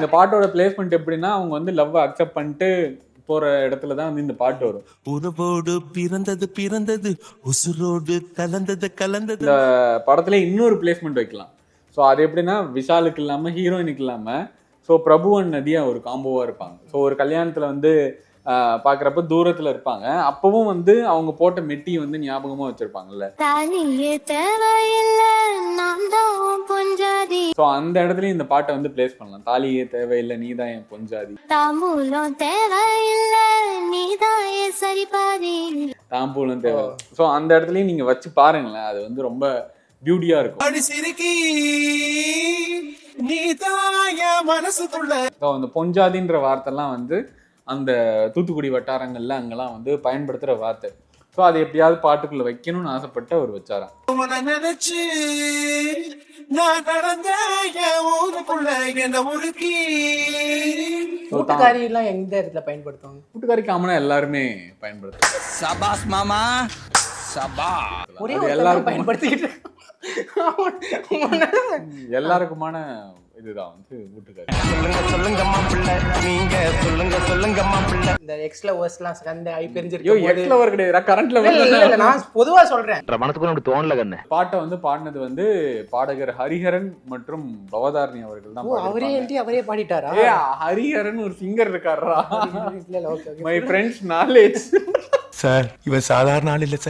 இந்த பாட்டோட பிளேஸ்மெண்ட் எப்படின்னா அவங்க வந்து லவ் அக்செப்ட் பண்ணிட்டு போற இடத்துல தான் வந்து இந்த பாட்டு வரும். உறவோடு பிறந்தது பிறந்தது உசுரோடு கலந்தது கலந்தது. இந்த படத்துல இன்னொரு பிளேஸ்மெண்ட் வைக்கலாம். ஸோ அது எப்படின்னா விஷாலுக்கு இல்லாம ஹீரோயினுக்கு இல்லாம ஸோ பிரபுவன் நதியா ஒரு காம்போவா இருப்பாங்க. ஸோ ஒரு கல்யாணத்துல வந்து ஆஹ், பார்க்கறப்ப தூரத்துல இருப்பாங்க. அப்பவும் வந்து அவங்க போட்ட மெட்டி வந்து ஞாபகமா வச்சிருப்பாங்கல்ல. ஸோ அந்த இடத்துலயும் இந்த பாட்டை வந்து பிளேஸ் பண்ணலாம். தாலியே தேவையில்லை நீதான் என் பொஞ்சாதி. தாம்பூலம் தேவையில்லை நீதான் என் சரிபாதி. தாம்பூலம் தேவை. ஸோ அந்த இடத்துலயும் நீங்க வச்சு பாருங்களேன் அது வந்து ரொம்ப பியூட்டியா இருக்கும். நீ அந்த பொஞ்சாதின்ற வார்த்தைலாம் வந்து அந்த தூத்துக்குடி வட்டாரங்கள்ல அங்கெல்லாம் வந்து பயன்படுத்துற வார்த்தை. ஸோ அது எப்படியாவது பாட்டுக்குள்ள வைக்கணும்னு ஆசைப்பட்டு அவர் வச்சாராம் நினைச்சு நான் நடந்த ஊருக்குள்ள என்ன உருக்கி? கூட்டுக்காரி எல்லாம் எந்த இடத்துல பயன்படுத்துவாங்க? கூட்டுக்காரி காமனா எல்லாருமே பயன்படுத்துறாங்க சபாஸ் மாமா சபா ஒரே ஒரு எல்லாருக்கும் பயன்படுத்திக்கிட்டு எல்லாருக்குமான இதுதான் வந்து கூட்டுக்காரி சொல்லுங்க சொல்லுங்கம்மா பிள்ளை. நீங்க சொல்லுங்க சொல்லுங்கம்மா. இந்த எக்ஸ்ல வேர்ஸ்லாம் சண்டை ஐ போது- எக்ஸ்ல ஒரு கிடையாது இல்ல, நான் பொதுவா சொல்றேன். மனசுக்கு உனக்கு தோணல கண்ணு. பாட்டை வந்து பாடினது வந்து பாடகர் ஹரிஹரன் மற்றும் பவதாரணி அவர்கள் தான் அவரே. எழுதி அவரே பாடிட்டாரா? ஹரிஹரன் ஒரு சிங்கர் இருக்காரா மை ஃப்ரெண்ட்ஸ் நாலேஜ் சார் இவன் சாதாரண ஆள் இல்ல சார்